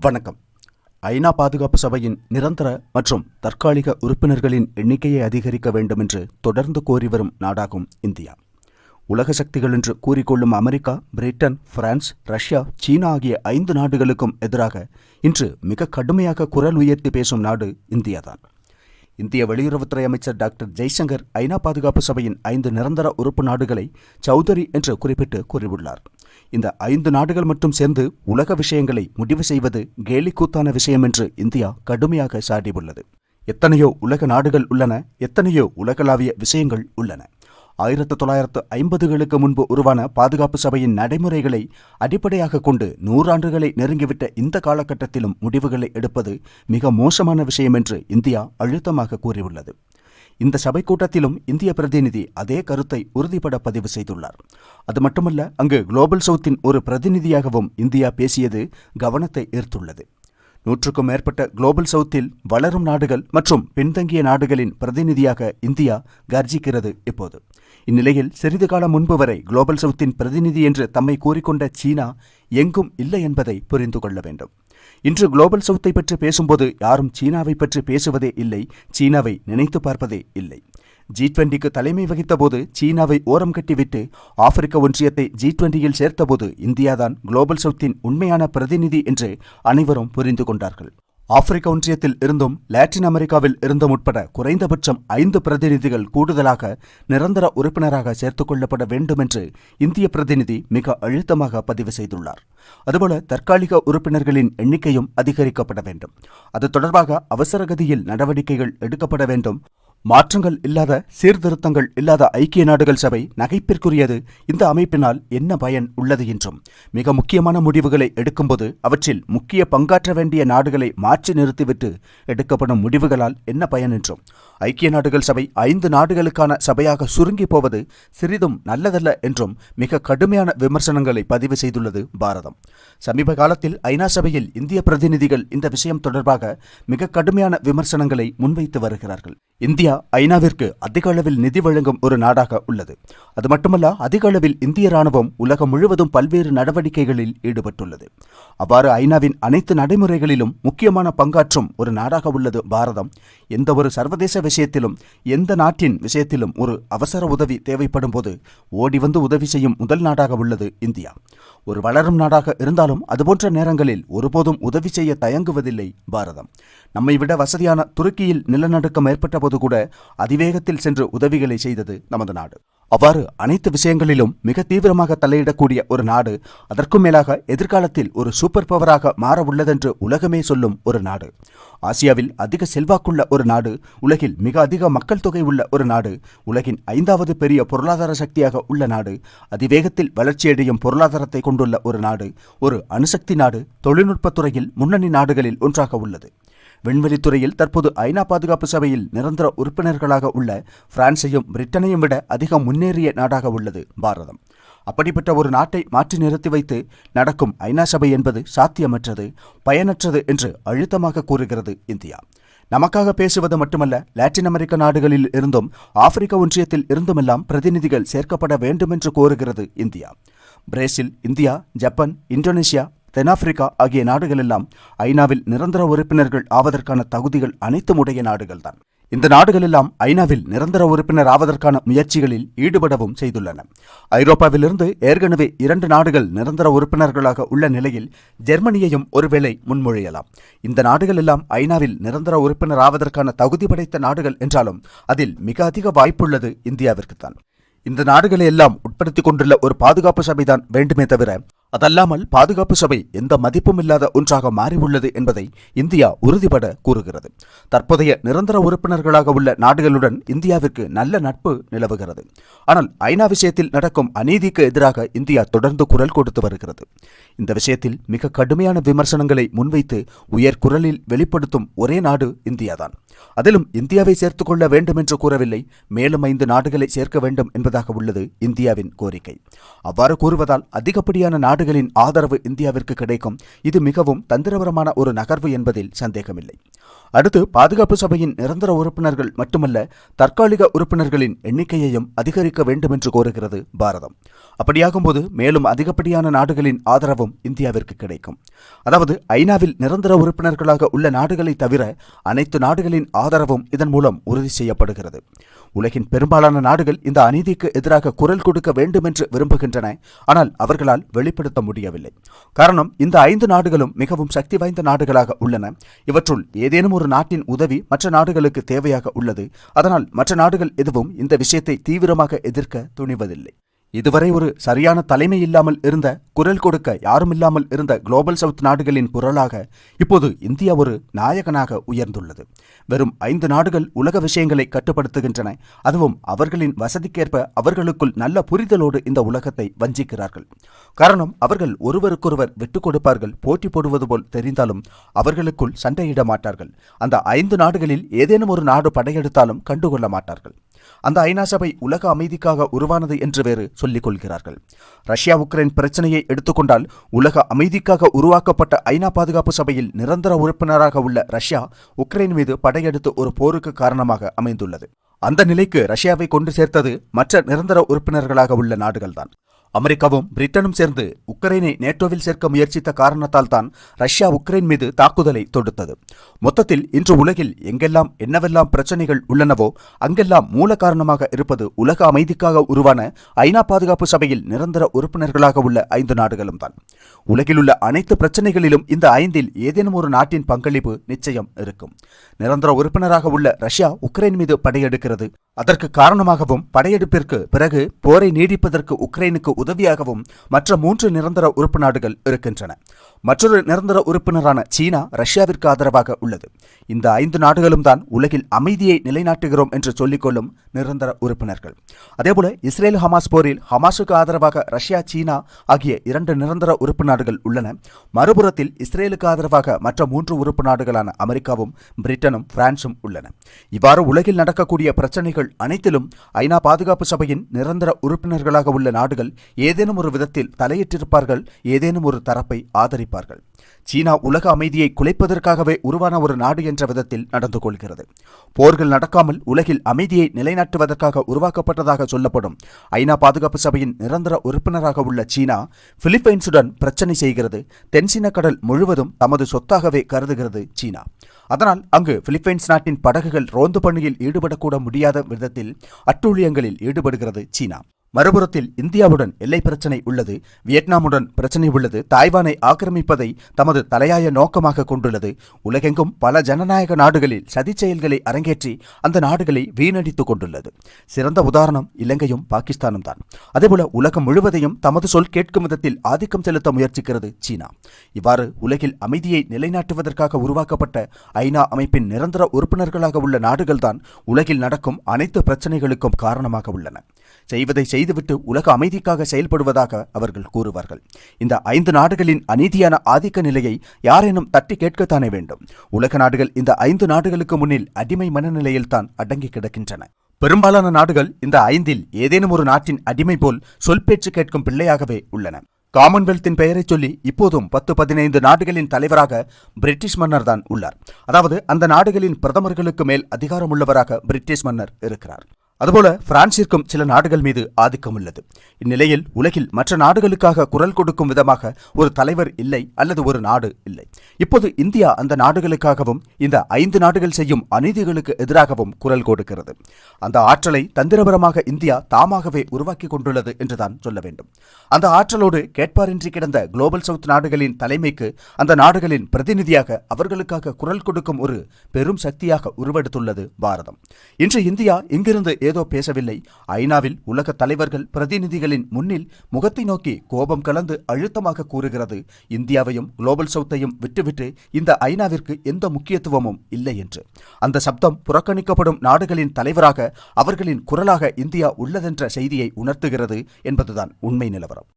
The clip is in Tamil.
வணக்கம். ஐநா பாதுகாப்பு சபையின் நிரந்தர மற்றும் தற்காலிக உறுப்பினர்களின் எண்ணிக்கையை அதிகரிக்க வேண்டும் என்று தொடர்ந்து கோரி வரும் நாடாகும் இந்தியா. உலக சக்திகள் என்று கூறிக்கொள்ளும் அமெரிக்கா பிரிட்டன் பிரான்ஸ் ரஷ்யா சீனா ஆகிய ஐந்து நாடுகளுக்கும் எதிராக இன்று மிக கடுமையாக குரல் உயர்த்தி பேசும் நாடு இந்தியாதான். இந்திய வெளியுறவுத்துறை அமைச்சர் டாக்டர் ஜெய்சங்கர் ஐநா பாதுகாப்பு சபையின் ஐந்து நிரந்தர உறுப்பு நாடுகளை சௌதரி என்று குறிப்பிட்டு கூறியுள்ளார். இந்த ஐந்து நாடுகள் மட்டும் சேர்ந்து உலக விஷயங்களை முடிவு செய்வது கேலிக்கூத்தான விஷயம் என்று இந்தியா கடுமையாக சாடியுள்ளது. எத்தனையோ உலக நாடுகள் உள்ளன எத்தனையோ உலகளாவிய விஷயங்கள் உள்ளன. ஆயிரத்து தொள்ளாயிரத்து ஐம்பதுகளுக்கு முன்பு உருவான பாதுகாப்பு சபையின் நடைமுறைகளை அடிப்படையாக கொண்டு நூறாண்டுகளை நெருங்கிவிட்ட இந்த காலகட்டத்திலும் முடிவுகளை எடுப்பது மிக மோசமான விஷயம் என்று இந்தியா அழுத்தமாக கூறியுள்ளது. இந்த சபை கூட்டத்திலும் இந்திய பிரதிநிதி அதே கருத்தை உறுதிபட பதிவு செய்துள்ளார். அது மட்டுமல்ல அங்கு குளோபல் சவுத்தின் ஒரு பிரதிநிதியாகவும் இந்தியா பேசியது கவனத்தை ஈர்த்துள்ளது. நூற்றுக்கும் மேற்பட்ட குளோபல் சவுத்தில் வளரும் நாடுகள் மற்றும் பின்தங்கிய நாடுகளின் பிரதிநிதியாக இந்தியா கர்ஜிக்கிறது இப்போது. இந்நிலையில் சிறிது காலம் முன்பு வரை குளோபல் சவுத்தின் பிரதிநிதி என்று தம்மை கூறிக்கொண்ட சீனா எங்கும் இல்லை என்பதை புரிந்து கொள்ள வேண்டும். இன்று குளோபல் சவுத்தை பற்றி பேசும்போது யாரும் சீனாவை பற்றி பேசுவதே இல்லை சீனாவை நினைத்து பார்ப்பதே இல்லை. ஜி டுவெண்டிக்கு தலைமை வகித்தபோது சீனாவை ஓரம் கட்டிவிட்டு ஆப்பிரிக்க ஒன்றியத்தை ஜி டுவெண்டியில் சேர்த்தபோது இந்தியாதான் குளோபல் சவுத்தின் உண்மையான பிரதிநிதி என்று அனைவரும் புரிந்து கொண்டார்கள். ஆப்பிரிக்க ஒன்றியத்தில் இருந்தும் லாட்டின் அமெரிக்காவில் இருந்தும் உட்பட குறைந்தபட்சம் ஐந்து பிரதிநிதிகள் கூடுதலாக நிரந்தர உறுப்பினராக சேர்த்துக் கொள்ளப்பட வேண்டும் என்று இந்திய பிரதிநிதி மிக அழுத்தமாக பதிவு செய்துள்ளார். அதுபோல தற்காலிக உறுப்பினர்களின் எண்ணிக்கையும் அதிகரிக்கப்பட வேண்டும். அது தொடர்பாக அவசரகதியில் நடவடிக்கைகள் எடுக்கப்பட வேண்டும். மாற்றங்கள் இல்லாத சீர்திருத்தங்கள் இல்லாத ஐக்கிய நாடுகள் சபை நகைப்பிற்குரியது. இந்த அமைப்பினால் என்ன பயன் உள்ளது என்றும் மிக முக்கியமான முடிவுகளை எடுக்கும்போது அவற்றில் முக்கிய பங்காற்ற வேண்டிய நாடுகளை மாற்றி நிறுத்திவிட்டு எடுக்கப்படும் முடிவுகளால் என்ன பயன் என்றும் ஐக்கிய நாடுகள் சபை ஐந்து நாடுகளுக்கான சபையாக சுருங்கி போவது சிறிதும் நல்லதல்ல என்றும் மிக கடுமையான விமர்சனங்களை பதிவு செய்துள்ளது பாரதம். சமீப காலத்தில் ஐநா சபையில் இந்திய பிரதிநிதிகள் இந்த விஷயம் தொடர்பாக மிக கடுமையான விமர்சனங்களை முன்வைத்து வருகிறார்கள். இந்திய ஐநாவிற்கு அதிக அளவில் நிதி வழங்கும் ஒரு நாடாக உள்ளது. அது மட்டுமல்ல அதிக அளவில் இந்திய ராணுவம் உலகம் முழுவதும் பல்வேறு நடவடிக்கைகளில் ஈடுபட்டுள்ளது. அவ்வாறு ஐநாவின் அனைத்து நடைமுறைகளிலும் முக்கியமான பங்காற்றும் ஒரு நாடாக உள்ளது பாரதம். எந்த ஒரு சர்வதேச விஷயத்திலும் எந்த நாட்டின் விஷயத்திலும் ஒரு அவசர உதவி தேவைப்படும் போது ஓடி வந்து உதவி செய்யும் முதல் நாடாக உள்ளது இந்தியா. ஒரு வளரும் நாடாக இருந்தாலும் அதுபோன்ற நேரங்களில் ஒருபோதும் உதவி செய்ய தயங்குவதில்லை பாரதம். நம்மை விட வசதியான துருக்கியில் நிலநடுக்கம் ஏற்பட்ட போது கூட அதிவேகத்தில் சென்று உதவிகளை செய்தது நமது நாடு. அவ்வாறு அனைத்து விஷயங்களிலும் மிக தீவிரமாக தலையிடக்கூடிய ஒரு நாடு அதற்கும் மேலாக எதிர்காலத்தில் ஒரு சூப்பர் பவராக மாற உள்ளதென்று உலகமே சொல்லும் ஒரு நாடு. ஆசியாவில் அதிக செல்வாக்குள்ள ஒரு நாடு உலகில் மிக அதிக மக்கள் தொகை உள்ள ஒரு நாடு உலகின் ஐந்தாவது பெரிய பொருளாதார சக்தியாக உள்ள நாடு அதிவேகத்தில் வளர்ச்சியடையும் பொருளாதாரத்தை கொண்டுள்ள ஒரு நாடு ஒரு அணுசக்தி நாடு தொழில்நுட்பத் துறையில் முன்னணி நாடுகளில் ஒன்றாக உள்ளது. விண்வெளித்துறையில் தற்போது ஐநா பாதுகாப்பு சபையில் நிரந்தர உறுப்பினர்களாக உள்ள பிரான்சையும் பிரிட்டனையும் விட அதிக முன்னேறிய நாடாக உள்ளது பாரதம். அப்படிப்பட்ட ஒரு நாட்டை மாற்றி நிறுத்தி வைத்து நடக்கும் ஐநா சபை என்பது சாத்தியமற்றது பயனற்றது என்று அழுத்தமாக கூறுகிறது இந்தியா. நமக்காக பேசுவது மட்டுமல்ல லாட்டின் அமெரிக்க நாடுகளில் இருந்தும் ஆப்பிரிக்க ஒன்றியத்தில் இருந்துமெல்லாம் பிரதிநிதிகள் சேர்க்கப்பட வேண்டும் என்று கோருகிறது India. Brazil India Japan Indonesia தென்னாப்பிரிக்கா ஆகிய நாடுகளெல்லாம் ஐநாவில் நிரந்தர உறுப்பினர்கள் ஆவதற்கான தகுதிகள் அனைத்தும் உடைய நாடுகள்தான். இந்த நாடுகளெல்லாம் ஐநாவில் நிரந்தர உறுப்பினர் ஆவதற்கான முயற்சிகளில் ஈடுபடவும் செய்துள்ளன. ஐரோப்பாவிலிருந்து ஏற்கனவே இரண்டு நாடுகள் நிரந்தர உறுப்பினர்களாக உள்ள நிலையில் ஜெர்மனியையும் ஒருவேளை முன்மொழியலாம். இந்த நாடுகள் எல்லாம் ஐநாவில் நிரந்தர உறுப்பினர் ஆவதற்கான தகுதி படைத்த நாடுகள் என்றாலும் அதில் மிக அதிக வாய்ப்புள்ளது இந்தியாவிற்குத்தான். இந்த நாடுகளை எல்லாம் உட்படுத்திக் கொண்டுள்ள ஒரு பாதுகாப்பு சபைதான் வேண்டுமே தவிர அதல்லாமல் பாதுகாப்பு சபை எந்த மதிப்பும் இல்லாத ஒன்றாக மாறியுள்ளது என்பதை இந்தியா உறுதிபட கூறுகிறது. தற்போதைய நிரந்தர உறுப்பினர்களாக உள்ள நாடுகளுடன் இந்தியாவிற்கு நல்ல நட்பு நிலவுகிறது. ஆனால் ஐநா விஷயத்தில் நடக்கும் அநீதிக்கு எதிராக இந்தியா தொடர்ந்து குரல் கொடுத்து வருகிறது. இந்த விஷயத்தில் மிக கடுமையான விமர்சனங்களை முன்வைத்து உயர் குரலில் வெளிப்படுத்தும் ஒரே நாடு இந்தியாதான். அதிலும் இந்தியாவை சேர்த்துக் கொள்ள வேண்டும் என்று கூறவில்லை மேலும் ஐந்து நாடுகளை சேர்க்க வேண்டும் என்பதாக உள்ளது இந்தியாவின் கோரிக்கை. அவ்வாறு கூறுவதால் அதிகப்படியான நாடுகளின் ஆதரவு இந்தியாவிற்கு கிடைக்கும். இது மிகவும் தந்திரபரமான ஒரு நகர்வு என்பதில் சந்தேகமில்லை. அடுத்து பாதுகாப்பு சபையின் நிரந்தர உறுப்பினர்கள் மட்டுமல்ல தற்காலிக உறுப்பினர்களின் எண்ணிக்கையையும் அதிகரிக்க வேண்டும் என்று கோருகிறது பாரதம். அப்படியாகும்போது மேலும் அதிகப்படியான நாடுகளின் ஆதரவும் இந்தியாவிற்கு கிடைக்கும். அதாவது ஐநாவில் நிரந்தர உறுப்பினர்களாக உள்ள நாடுகளை தவிர அனைத்து நாடுகளின் ஆதரவும் இதன் மூலம் உறுதி செய்யப்படுகிறது. உலகின் பெரும்பாலான நாடுகள் இந்த அநீதிக்கு எதிராக குரல் கொடுக்க வேண்டும் என்று விரும்புகின்றன ஆனால் அவர்களால் வெளிப்படுத்த முடியவில்லை. காரணம் இந்த ஐந்து நாடுகளும் மிகவும் சக்தி வாய்ந்த நாடுகளாக உள்ளன. இவற்றுள் ஏதேனும் ஒரு நாட்டின் உதவி மற்ற நாடுகளுக்கு தேவையாக உள்ளது. அதனால் மற்ற நாடுகள் எதுவும் இந்த விஷயத்தை தீவிரமாக எதிர்க்க துணிவதில்லை. இதுவரை ஒரு சரியான தலைமை இல்லாமல் இருந்த குரல் கொடுக்க யாரும் இல்லாமல் இருந்த குளோபல் சவுத் நாடுகளின் குரலாக இப்போது இந்தியா ஒரு நாயகனாக உயர்ந்துள்ளது. வெறும் ஐந்து நாடுகள் உலக விஷயங்களை கட்டுப்படுத்துகின்றன. அதுவும் அவர்களின் வசதிக்கேற்ப அவர்களுக்குள் நல்ல புரிதலோடு இந்த உலகத்தை வஞ்சிக்கிறார்கள். காரணம் அவர்கள் ஒருவருக்கொருவர் விட்டுக் கொடுப்பார்கள் போட்டி போடுவது போல் தெரிந்தாலும் அவர்களுக்குள் சண்டையிட மாட்டார்கள். அந்த ஐந்து நாடுகளில் ஏதேனும் ஒரு நாடு படையெடுத்தாலும் கண்டுகொள்ள மாட்டார்கள். அந்த ஐநா சபை உலக அமைதிக்காக உருவானது என்று வேறு சொல்லிக் கொள்கிறார்கள். ரஷ்யா உக்ரைன் பிரச்சனையை எடுத்துக்கொண்டால் உலக அமைதிக்காக உருவாக்கப்பட்ட ஐநா பாதுகாப்பு சபையில் நிரந்தர உறுப்பினராக உள்ள ரஷ்யா உக்ரைன் மீது படையெடுத்து ஒரு போருக்கு காரணமாக அமைந்துள்ளது. அந்த நிலைக்கு ரஷ்யாவை கொண்டு சேர்த்தது மற்ற நிரந்தர உறுப்பினர்களாக உள்ள நாடுகள்தான். அமெரிக்காவும் பிரிட்டனும் சேர்ந்து உக்ரைனை நேட்டோவில் சேர்க்க முயற்சித்த காரணத்தால் தான் ரஷ்யா உக்ரைன் மீது தாக்குதலை தொடுத்தது. மொத்தத்தில் இன்று உலகில் எங்கெல்லாம் என்னவெல்லாம் பிரச்சனைகள் உள்ளனவோ அங்கெல்லாம் மூல காரணமாக இருப்பது உலக அமைதிக்காக உருவான ஐநா பாதுகாப்பு சபையில் நிரந்தர உறுப்பினர்களாக உள்ள ஐந்து நாடுகளும் தான். உலகில் உள்ள அனைத்து பிரச்சனைகளிலும் இந்த ஐந்தில் ஏதேனும் ஒரு நாட்டின் பங்களிப்பு நிச்சயம் இருக்கும். நிரந்தர உறுப்பினராக உள்ள ரஷ்யா உக்ரைன் மீது படையெடுக்கிறது. அதற்கு காரணமாகவும் படையெடுப்பிற்கு பிறகு போரை நீடிப்பதற்கு உக்ரைனுக்கு உதவியாகவும் மற்ற மூன்று நிரந்தர உறுப்பு நாடுகள் இருக்கின்றன. மற்றொரு நிரந்தர உறுப்பினரான சீனா ரஷ்யாவிற்கு ஆதரவாக உள்ளது. இந்த ஐந்து நாடுகளும் தான் உலகில் அமைதியை நிலைநாட்டுகிறோம் என்று சொல்லிக்கொள்ளும் நிரந்தர உறுப்பினர்கள். அதேபோல இஸ்ரேல் ஹமாஸ் போரில் ஹமாஸுக்கு ஆதரவாக ரஷ்யா சீனா ஆகிய இரண்டு நிரந்தர உறுப்பு நாடுகள் உள்ளன. மறுபுறத்தில் இஸ்ரேலுக்கு ஆதரவாக மற்ற மூன்று உறுப்பு நாடுகளான அமெரிக்காவும் பிரிட்டனும் பிரான்சும் உள்ளன. இவ்வாறு உலகில் நடக்கக்கூடிய பிரச்சனைகள் அனைத்திலும் ஐநா பாதுகாப்பு சபையின் நிரந்தர உறுப்பினர்களாக உள்ள நாடுகள் ஏதேனும் ஒரு விதத்தில் தலையிட்டிருப்பார்கள் ஏதேனும் ஒரு தரப்பை ஆதரிப்பார்கள். சீனா உலக அமைதியை குலைப்பதற்காகவே உருவான ஒரு நாடு என்ற விதத்தில் நடந்து கொள்கிறது. போர்கள் நடக்காமல் உலகில் அமைதியை நிலைநாட்டுவதற்காக உருவாக்கப்பட்டதாக சொல்லப்படும் ஐநா பாதுகாப்பு சபையின் நிரந்தர உறுப்பினராக உள்ள சீனா பிலிப்பைன்ஸுடன் பிரச்சனை செய்கிறது. தென்சீன கடல் முழுவதும் தமது சொத்தாகவே கருதுகிறது சீனா. அதனால் அங்கு பிலிப்பைன்ஸ் நாட்டின் படகுகள் ரோந்து பணியில் ஈடுபடக்கூட முடியாத விதத்தில் அட்டூழியங்களில் ஈடுபடுகிறது சீனா. மறுபுறத்தில் இந்தியாவுடன் எல்லை பிரச்சனை உள்ளது. வியட்நாமுடன் பிரச்சனை உள்ளது. தாய்வானை ஆக்கிரமிப்பதை தமது தலையாய நோக்கமாக கொண்டுள்ளது. உலகெங்கும் பல ஜனநாயக நாடுகளில் சதி செயல்களை அரங்கேற்றி அந்த நாடுகளை வீணடித்துக் கொண்டுள்ளது. சிறந்த உதாரணம் இலங்கையும் பாகிஸ்தானும் தான். அதேபோல உலகம் முழுவதையும் தமது சொல் கேட்கும் விதத்தில் ஆதிக்கம் செலுத்த முயற்சிக்கிறது சீனா. இவ்வாறு உலகில் அமைதியை நிலைநாட்டுவதற்காக உருவாக்கப்பட்ட ஐநா அமைப்பின் நிரந்தர உறுப்பினர்களாக உள்ள நாடுகள்தான் உலகில் நடக்கும் அனைத்து பிரச்சனைகளுக்கும் காரணமாக உள்ளன. செய்வதை செய்துவிட்டு உலக அமைதிக்காக செயல்படுவதாக அவர்கள் கூறுவார்கள். இந்த ஐந்து நாடுகளின் அநீதியான ஆதிக்க நிலையை யாரேனும் தட்டி கேட்கத்தானே வேண்டும். உலக நாடுகள் இந்த ஐந்து நாடுகளுக்கு முன்னில் அடிமை மனநிலையில் தான் அடங்கி கிடக்கின்றன. பெரும்பாலான நாடுகள் இந்த ஐந்தில் ஏதேனும் ஒரு நாட்டின் அடிமை போல் சொல் பேச்சு கேட்கும் பிள்ளையாகவே உள்ளன. காமன்வெல்த்தின் பெயரை சொல்லி இப்போதும் பத்து பதினைந்து நாடுகளின் தலைவராக பிரிட்டிஷ் மன்னர் தான் உள்ளார். அதாவது அந்த நாடுகளின் பிரதமர்களுக்கு மேல் அதிகாரமுள்ளவராக பிரிட்டிஷ் மன்னர் இருக்கிறார். அதுபோல பிரான்சிற்கும் சில நாடுகள் மீது ஆதிக்கம் உள்ளது. இந்நிலையில் உலகில் மற்ற நாடுகளுக்காக குரல் கொடுக்கும் விதமாக ஒரு தலைவர் இல்லை அல்லது ஒரு நாடு இல்லை. இப்போது இந்தியா அந்த நாடுகளுக்காகவும் இந்த ஐந்து நாடுகள் செய்யும் அநீதிகளுக்கு எதிராகவும் குரல் கொடுக்கிறது. அந்த ஆற்றலை தந்திரபரமாக இந்தியா தாமாகவே உருவாக்கி கொண்டுள்ளது என்றுதான் சொல்ல வேண்டும். அந்த ஆற்றலோடு கேட்பாரின்றி கிடந்த குளோபல் சவுத் நாடுகளின் தலைமைக்கு அந்த நாடுகளின் பிரதிநிதியாக அவர்களுக்காக குரல் கொடுக்கும் ஒரு பெரும் சக்தியாக உருவெடுத்துள்ளது பாரதம். இன்று இந்தியா இங்கிருந்து ஏதோ பேசவில்லை. ஐநாவில் உலக தலைவர்கள் பிரதிநிதிகளின் முன்னில் முகத்தை நோக்கி கோபம் கலந்து அழுத்தமாக கூறுகிறது. இந்தியாவையும் குளோபல் சவுத்தையும் விட்டுவிட்டு இந்த ஐநாவிற்கு எந்த முக்கியத்துவமும் இல்லை என்று. அந்த சப்தம் புறக்கணிக்கப்படும் நாடுகளின் தலைவராக அவர்களின் குரலாக இந்தியா உள்ளதென்ற செய்தியை உணர்த்துகிறது என்பதுதான் உண்மை நிலவரம்.